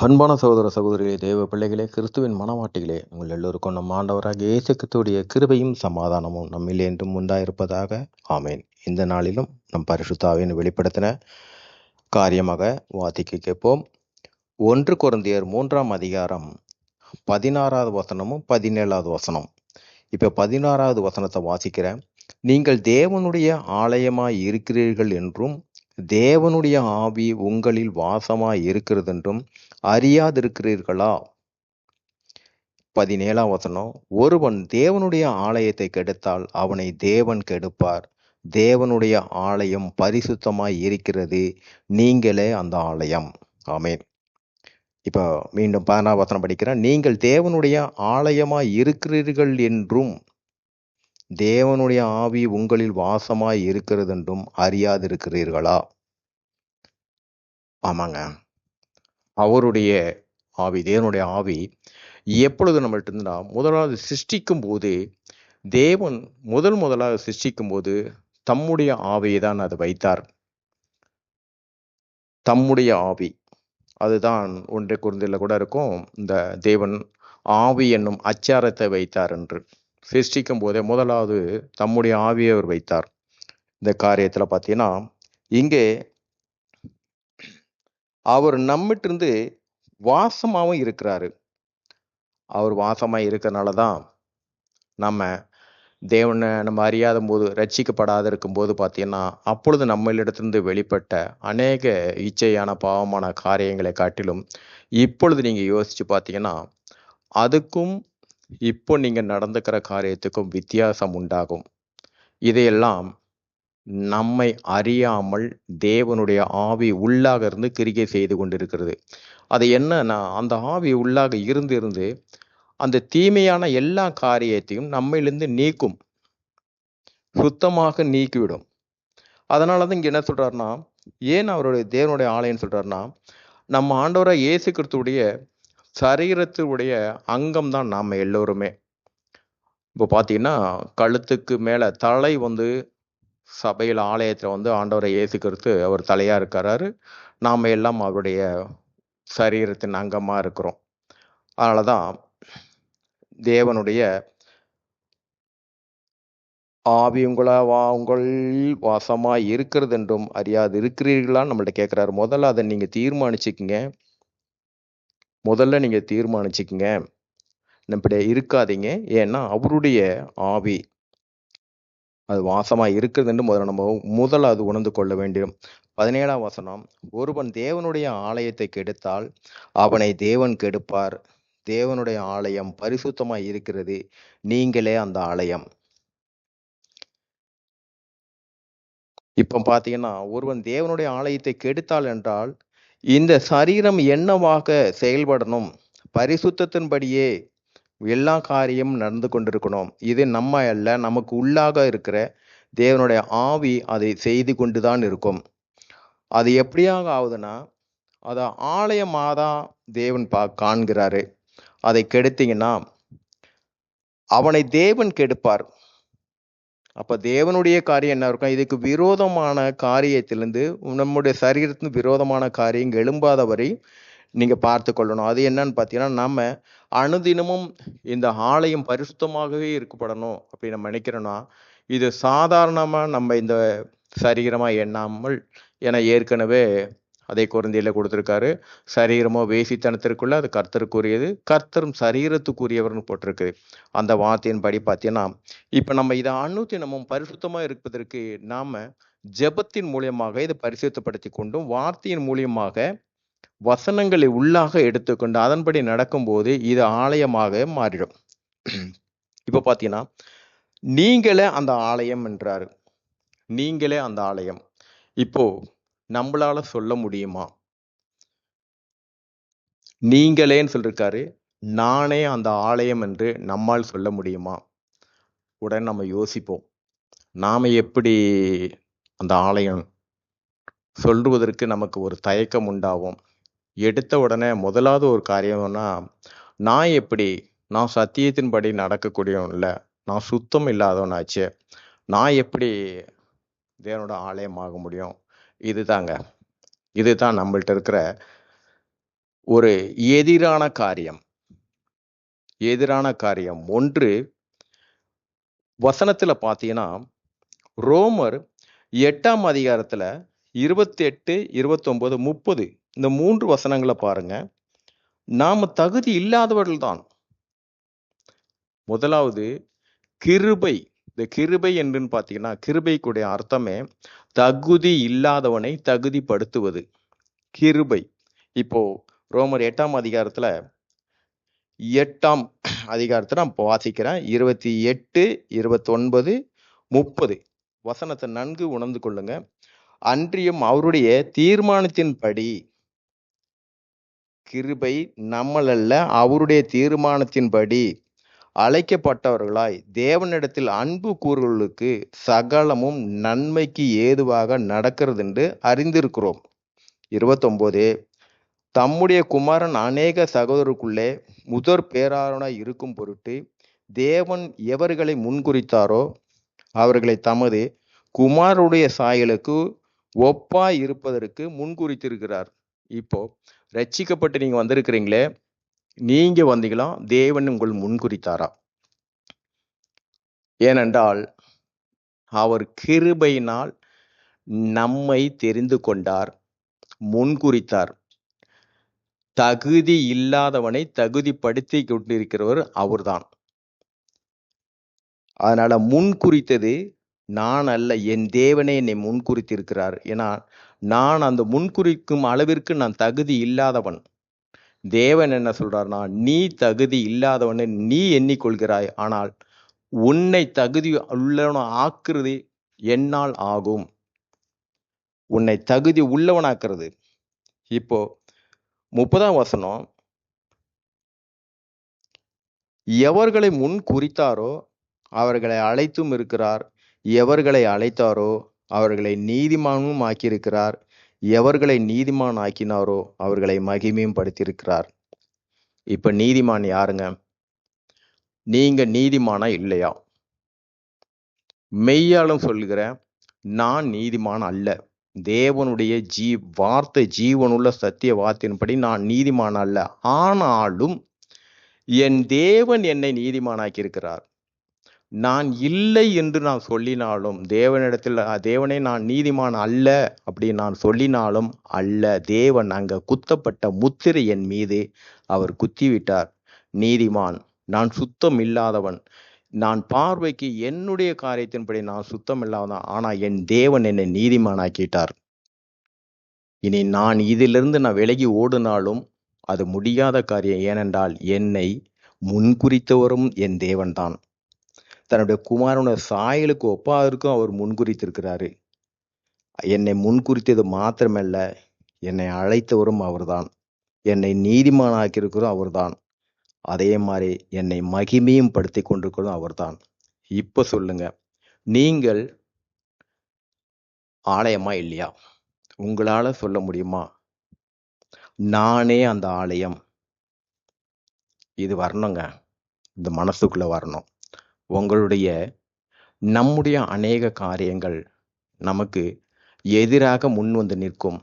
அன்பான சகோதர சகோதரிகளே தேவ பிள்ளைகளே கிறிஸ்துவின் மனவாட்டிகளே உங்கள் எல்லோருக்கும் நம் ஆண்டவராக இயேசுக்கத்துடைய கிருபையும் சமாதானமும் நம்மில் என்றும் உண்டாயிருப்பதாக. ஆமேன். இந்த நாளிலும் நம் பரிசுத்தாவின் வெளிப்படுத்தின காரியமாக வாதிக்க கேட்போம். ஒன்று குருந்தியர் மூன்றாம் அதிகாரம் பதினாறாவது வசனமும் பதினேழாவது வசனம். இப்போ பதினாறாவது வசனத்தை வாசிக்கிறேன். நீங்கள் தேவனுடைய ஆலயமாய் இருக்கிறீர்கள் என்றும் தேவனுடைய ஆவி உங்களில் வாசமாய் இருக்கிறதென்றும் அறியாதிருக்கிறீர்களா? பதினேழாம் வசனம். ஒருவன் தேவனுடைய ஆலயத்தை கெடுத்தால் அவனை தேவன் கெடுப்பார். தேவனுடைய ஆலயம் பரிசுத்தமாய் இருக்கிறது நீங்களே அந்த ஆலயம். ஆமேன். இப்போ மீண்டும் பதினாறு வசனம் படிக்கிறேன். நீங்கள் தேவனுடைய ஆலயமாய் இருக்கிறீர்கள் என்றும் தேவனுடைய ஆவி உங்களில் வாசமாய் இருக்கிறது என்றும் அறியாதிருக்கிறீர்களா? ஆமாங்க. அவருடைய ஆவி தேவனுடைய ஆவி எப்பொழுது நம்மள்ட்ட இருந்தா முதலாவது சிருஷ்டிக்கும் போது தேவன் முதல் முதலாக சிருஷ்டிக்கும் போது தம்முடைய ஆவியை தான் அது வைத்தார். தம்முடைய ஆவி. அதுதான் ஒன்றை குருந்தையில் கூட இருக்கும் இந்த தேவன் ஆவி என்னும் அச்சாரத்தை வைத்தார் என்று. சிருஷ்டிக்கும் போதே முதலாவது தம்முடைய ஆவியை அவர் வைத்தார். இந்த காரியத்தில் பார்த்தீங்கன்னா இங்கே அவர் நம்மிட்டிருந்து வாசமாகவும் இருக்கிறாரு. அவர் வாசமாக இருக்கிறனால தான் நம்ம தேவனை நம்ம அறியாத போது ரட்சிக்கப்படாத இருக்கும்போது பார்த்தீங்கன்னா அப்பொழுது நம்மளிடத்திலிருந்து வெளிப்பட்ட அநேக இச்சையான பாவமான காரியங்களை காட்டிலும் இப்பொழுது நீங்கள் யோசிச்சு பார்த்தீங்கன்னா அதுக்கும் இப்போ நீங்கள் நடந்துக்கிற காரியத்துக்கும் வித்தியாசம் உண்டாகும். இதையெல்லாம் நம்மை அறியாமல் தேவனுடைய ஆவி உள்ளாக இருந்து கிரிகை செய்து கொண்டிருக்கிறது. அது என்னன்னா அந்த ஆவி உள்ளாக இருந்து இருந்து அந்த தீமையான எல்லா காரியத்தையும் நம்மிலிருந்து நீக்கும். சுத்தமாக நீக்கிவிடும். அதனால தான் இங்கே என்ன சொல்கிறாருன்னா ஏன் அவருடைய தேவனுடைய ஆலயம்னு சொல்கிறாருன்னா நம்ம ஆண்டவராக இயேசு கிறிஸ்துடைய சரீரத்துடைய அங்கம் தான் நாம் எல்லோருமே. இப்போ பார்த்தீங்கன்னா கழுத்துக்கு மேலே தலை வந்து சபையில் ஆலயத்தில் வந்து ஆண்டவரை இயேசு அவர் தலையாக இருக்கிறாரு. நாம் எல்லாம் அவருடைய சரீரத்தின் அங்கமாக இருக்கிறோம். அதனால தான் தேவனுடைய ஆவி உங்களா வா உங்கள் வாசமாக இருக்கிறது என்றும் அறியாது இருக்கிறீர்களான்னு நம்மள்ட்ட கேட்குறாரு முதல்ல அதை நீங்கள் தீர்மானிச்சுக்கிங்க. முதல்ல நீங்கள் தீர்மானிச்சுக்கங்க. இப்படி இருக்காதீங்க. ஏன்னா அவருடைய ஆவி அது வாசமாக இருக்கிறதுன்ட்டு முதல்ல நம்ம முதல்ல அது உணர்ந்து கொள்ள வேண்டும். பதினேழாம் வசனம் ஒருவன் தேவனுடைய ஆலயத்தை கெடுத்தால் அவனை தேவன் கெடுப்பார். தேவனுடைய ஆலயம் பரிசுத்தமாக இருக்கிறது. நீங்களே அந்த ஆலயம். இப்போ பார்த்தீங்கன்னா ஒருவன் தேவனுடைய ஆலயத்தை கெடுத்தால் என்றால் இந்த சரீரம் என்னவாக செயல்படணும்? பரிசுத்தத்தின்படியே எல்லா காரியமும் நடந்து கொண்டிருக்கணும். இது நம்ம அல்ல நமக்கு உள்ளாக இருக்கிற தேவனுடைய ஆவி அதை செய்து கொண்டு தான் இருக்கும். அது எப்படியாக ஆகுதுன்னா அதை ஆலயமாக தான் தேவன் பா காண்கிறாரு. அதை கெடுத்தீங்கன்னா அவனை தேவன் கெடுப்பார். அப்போ தேவனுடைய காரியம் என்ன இருக்கும்? இதுக்கு விரோதமான காரியத்திலிருந்து நம்முடைய சரீரத்தின் விரோதமான காரியம் எழும்பாத வரை நீங்கள் பார்த்து கொள்ளணும். அது என்னன்னு பார்த்தீங்கன்னா நம்ம அனுதினமும் இந்த ஆலயம் பரிசுத்தமாகவே இருக்கப்படணும் அப்படின்னு நம்ம நினைக்கிறோன்னா இது சாதாரணமாக நம்ம இந்த சரீரமாக எண்ணாமல் என ஏற்கனவே அதை குழந்தையில கொடுத்துருக்காரு. சரீரமோ வேசித்தனத்திற்குள்ள அது கர்த்தருக்குரியது. கர்த்தரும் சரீரத்துக்குரியவர்னு போட்டிருக்கு. அந்த வார்த்தையின் படி பார்த்தீங்கன்னா இப்போ நம்ம இதை அணுதினமும் பரிசுத்தமாக இருப்பதற்கு நாம ஜெபத்தின் மூலியமாக இதை பரிசுத்தப்படுத்தி கொண்டும் வார்த்தையின் மூலியமாக வசனங்களை உள்ளாக எடுத்துக்கொண்டு அதன்படி நடக்கும்போது இது ஆலயமாக மாறிடும். இப்போ பார்த்தீங்கன்னா நீங்களே அந்த ஆலயம் என்றார். நீங்களே அந்த ஆலயம். இப்போ நம்மளால சொல்ல முடியுமா? நீங்களேன்னு சொல்லிருக்காரு. நானே அந்த ஆலயம் என்று நம்மால் சொல்ல முடியுமா? உடனே நம்ம யோசிப்போம். நாம எப்படி அந்த ஆலயம் சொல்லுவதற்கு நமக்கு ஒரு தயக்கம் உண்டாகும்? எடுத்த உடனே முதலாவது ஒரு காரியம்னா நான் எப்படி நான் சத்தியத்தின்படி நடக்கக்கூடியவன் இல்லை நான் சுத்தம் இல்லாதவனாச்சு நான் எப்படி தேவனோட ஆலயம் ஆக முடியும் இதுதாங்க. இதுதான் நம்மள்ட்ட இருக்கிற ஒரு எதிரான காரியம். எதிரான காரியம். ஒன்று வசனத்துல பார்த்தீங்கன்னா ரோமர் எட்டாம் அதிகாரத்துல இருபத்தி எட்டு இருபத்தொன்பது முப்பது இந்த மூன்று வசனங்களை பாருங்க. நாம் தகுதி இல்லாதவர்கள் தான் முதலாவது கிருபை. இந்த கிருபை என்றுன்னு பார்த்தீங்கன்னா கிருபைக்குடைய அர்த்தமே தகுதி இல்லாதவனை தகுதிப்படுத்துவது. கிருபை. இப்போ ரோமர் எட்டாம் அதிகாரத்தில் எட்டாம் அதிகாரத்தை நான் இப்போ வாசிக்கிறேன். இருபத்தி எட்டு இருபத்தொன்பது முப்பது. வசனத்தை நன்கு உணர்ந்து கொள்ளுங்க. அன்றியும் அவருடைய தீர்மானத்தின்படி கிருபை நம்மளல்ல அவருடைய தீர்மானத்தின்படி அழைக்கப்பட்டவர்களாய் தேவனிடத்தில் அன்பு கூறுகளுக்கு சகலமும் நன்மைக்கு ஏதுவாக நடக்கிறது என்று அறிந்திருக்கிறோம். இருபத்தொன்பது தம்முடைய குமாரன் அநேக சகோதரருக்குள்ளே முதற் பேராரனாய் இருக்கும் பொருட்டு தேவன் எவர்களை முன்குறித்தாரோ அவர்களை தமது குமாரனுடைய சாயலுக்கு ஒப்பாய் இருப்பதற்கு முன்குறித்திருக்கிறார். இப்போ ரட்சிக்கப்பட்டு நீங்கள் வந்திருக்கிறீங்களே நீங்க வந்தீங்களா? தேவன் உங்கள் முன்குறித்தாரா ஏனென்றால் அவர் கிருபையினால் நம்மை தெரிந்து கொண்டார் முன்குறித்தார் தகுதி இல்லாதவனை தகுதிப்படுத்தி கொண்டிருக்கிறவர் அவர்தான். அதனால முன்குறித்தது நான் அல்ல என் தேவனே என்னை முன்குறித்திருக்கிறார் ஏன்னா நான் அந்த முன்குறிக்கும் அளவிற்கு நான் தகுதி இல்லாதவன். தேவன் என்ன சொல்றார்னா நீ தகுதி இல்லாதவனை நீ எண்ணிக்கொள்கிறாய். ஆனால் உன்னை தகுதி உள்ளவன ஆக்குறது என்னால் ஆகும். உன்னை தகுதி உள்ளவனாக்குறது. இப்போ முப்பதாம் வசனம் எவர்களை முன் குறித்தாரோ அவர்களை அழைத்தும் இருக்கிறார். எவர்களை அழைத்தாரோ அவர்களை நீதிமானும் ஆக்கியிருக்கிறார். எவர்களை நீதிமான் ஆக்கினாரோ அவர்களை மகிமையும் படுத்தியிருக்கிறார். இப்ப நீதிமான் யாருங்க? நீங்க நீதிமானா இல்லையா? மெய்யாலும் சொல்லுகிற நான் நீதிமான் அல்ல. தேவனுடைய ஜீ வார்த்தை ஜீவனுள்ள சத்திய வார்த்தையின்படி நான் நீதிமான் அல்ல. ஆனாலும் என் தேவன் என்னை நீதிமானாக்கி இருக்கிறார் நான் இல்லை என்று நான் சொல்லினாலும் தேவனிடத்தில் "அஹ், தேவனே நான் நீதிமான் அல்ல அப்படி நான் சொல்லினாலும் அல்ல. தேவன் அங்கே குத்தப்பட்ட முத்திரை என் மீது அவர் குத்திவிட்டார். நீதிமான் நான் சுத்தம் இல்லாதவன். நான் பார்வைக்கு என்னுடைய காரியத்தின்படி நான் சுத்தம் இல்லாதவன். ஆனால் என் தேவன் என்னை நீதிமானாக்கிட்டார். இனி நான் இதிலிருந்து நான் விலகி ஓடினாலும் அது முடியாத காரியம். ஏனென்றால் என்னை முன்குறித்தவரும் என் தேவன்தான். தன்னுடைய குமாரனுடைய சாயலுக்கு ஒப்பாதற்கும் அவர் முன்குறித்திருக்கிறாரு. என்னை முன்குறித்தது மாத்திரமல்ல என்னை அழைத்தவரும் அவர்தான். என்னை நீதிமானாக்கியிருக்கிறதும் அவர்தான். அதே மாதிரி என்னை மகிமையும் படுத்தி கொண்டிருக்கிறதும் அவர்தான். இப்போ சொல்லுங்க நீங்கள் ஆலயமா இல்லையா? உங்களால சொல்ல முடியுமா? நானே அந்த ஆலயம். இது வரணுங்க. இந்த மனசுக்குள்ள வரணும். உங்களுடைய நம்முடைய அநேக காரியங்கள் நமக்கு எதிராக முன் வந்து நிற்கும்.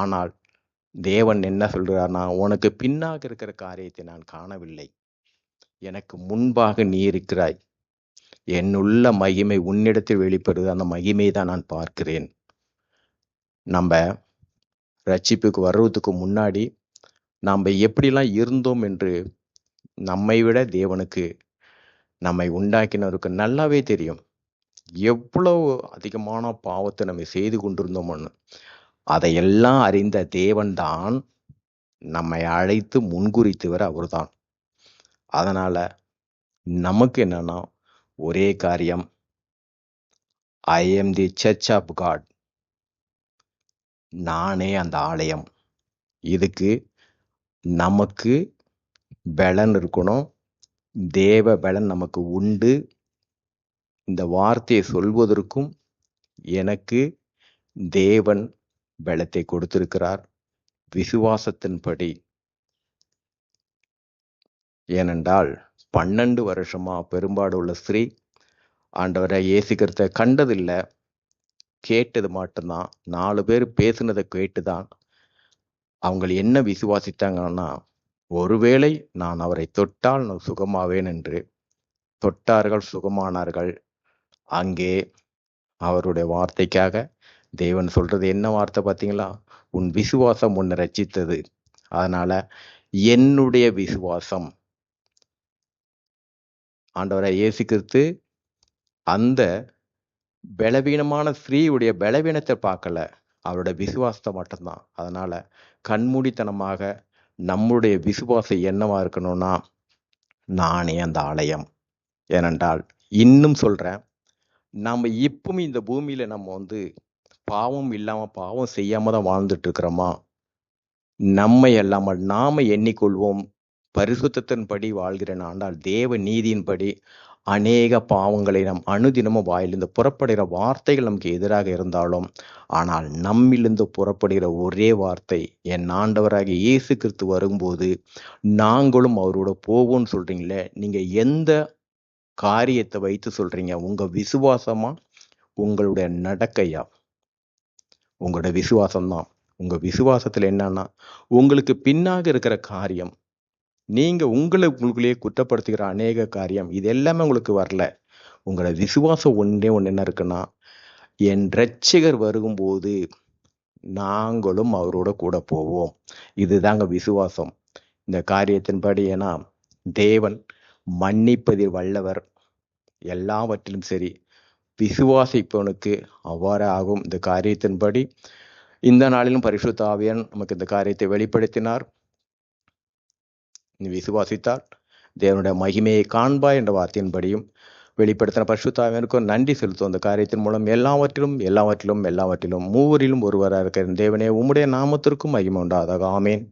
ஆனால் தேவன் என்ன சொல்கிறார்னா உனக்கு பின்னாக இருக்கிற காரியத்தை நான் காணவில்லை. எனக்கு முன்பாக நீ இருக்கிறாய். என்னுள்ள மகிமை உன்னிடத்தில் வெளிப்படுது. அந்த மகிமையை தான் நான் பார்க்கிறேன். நம்ம ரட்சிப்புக்கு வர்றதுக்கு முன்னாடி நாம் எப்படிலாம் இருந்தோம் என்று நம்மை விட தேவனுக்கு நம்மை உண்டாக்கினவருக்கு நல்லாவே தெரியும். எவ்வளவு அதிகமான பாவத்தை நம்ம செய்து கொண்டிருந்தோம்னு அதையெல்லாம் அறிந்த தேவன்தான் நம்மை அழைத்து முன்குறித்தவர் அவர்தான். அதனால நமக்கு என்னன்னா ஒரே காரியம். I am the church of God நானே அந்த ஆலயம். இதுக்கு நமக்கு பலன் இருக்கணும். தேவ பலன் நமக்கு உண்டு. இந்த வார்த்தையை சொல்வதற்கும் எனக்கு தேவன் பலத்தை கொடுத்திருக்கிறார். விசுவாசத்தின்படி. ஏனென்றால் பன்னெண்டு வருஷமா பெரும்பாடு உள்ள ஸ்திரீ ஆண்டவரை ஏசிக்கிறத கண்டதில்லை. கேட்டது மட்டும்தான். நாலு பேர் பேசுனதை கேட்டுதான். அவங்க என்ன விசுவாசித்தாங்கன்னா ஒருவேளை நான் அவரை தொட்டால் நான் சுகமாவேன் என்று. தொட்டார்கள் சுகமானார்கள். அங்கே அவருடைய வார்த்தைக்காக தேவன் சொல்றது என்ன வார்த்தை பார்த்தீங்களா? உன் விசுவாசம் உன்னை ரச்சித்தது அதனால என்னுடைய விசுவாசம். ஆண்டவரை இயேசு அந்த பலவீனமான ஸ்திரீயுடைய பலவீனத்தை பார்க்கல. அவருடைய விசுவாசத்தை மட்டும்தான். அதனால கண்மூடித்தனமாக நம்முடைய விசுவாசம் என்னவா இருக்கணும்னா நானே அந்த ஆலயம். ஏனென்றால் இன்னும் சொல்றேன் நம்ம இப்பவும் இந்த பூமியில நம்ம வந்து பாவம் இல்லாம பாவம் செய்யாம தான் வாழ்ந்துட்டு இருக்கிறோமா? நம்மை அல்லாமல் நாம எண்ணிக்கொள்வோம். பரிசுத்தத்தின்படி வாழ்கிறேன் ஆண்டால் தேவ நீதியின்படி அநேக பாவங்களை நம் அனுதினமும் வாயிலிருந்து புறப்படுகிற வார்த்தைகள் நமக்கு எதிராக இருந்தாலும் ஆனால் நம்மிலிருந்து புறப்படுகிற ஒரே வார்த்தை என் ஆண்டவராக இயேசு கிறிஸ்து வரும்போது நாங்களும் அவரோட போவோம்னு சொல்றீங்களே நீங்க எந்த காரியத்தை வைத்து சொல்றீங்க? உங்க விசுவாசமா? உங்களுடைய நடக்கையா? உங்களோட விசுவாசம்தான். உங்க விசுவாசத்துல என்னன்னா உங்களுக்கு பின்னாக இருக்கிற காரியம் நீங்க உங்களை உங்களுக்குள்ளேயே குற்றப்படுத்துகிற அநேக காரியம் இது எல்லாமே உங்களுக்கு வரல. உங்களோட விசுவாசம் ஒன்றே ஒன்று என்ன இருக்குன்னா என் ரட்சிகர் வருகும்போது நாங்களும் அவரோட கூட போவோம். இதுதாங்க விசுவாசம். இந்த காரியத்தின்படி ஏன்னா தேவன் மன்னிப்பதில் வல்லவர். எல்லாவற்றிலும் சரி விசுவாசிப்பவனுக்கு அவ்வாறு ஆகும். இந்த காரியத்தின்படி இந்த நாளிலும் பரிசுத்தாவியன் நமக்கு இந்த காரியத்தை வெளிப்படுத்தினார். விசுவாசித்தால் தேவனுடைய மகிமையை காண்பாய் என்ற வார்த்தையின்படியும் வெளிப்படுத்தின பரிசுத்தாவியனுக்கும் நன்றி செலுத்தும் அந்த காரியத்தின் மூலம் எல்லாவற்றிலும் எல்லாவற்றிலும் எல்லாவற்றிலும் மூவரிலும் ஒருவராக இருக்கிற தேவனே உம்முடைய நாமத்திற்கும் மகிமை உண்டாதாக ஆமேன்.